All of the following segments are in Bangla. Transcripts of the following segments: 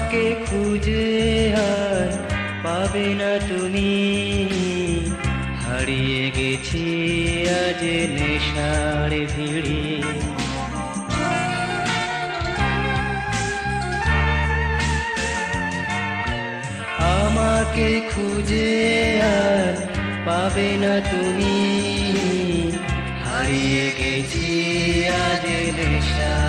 আমাকে খুঁজে আর পাবে না তুমি। হারিয়ে গেছি আজ নেশার ভিড়ে। আমাকে খুঁজে আর পাবে না তুমি। হারিয়ে গেছি আজ নেশার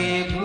You.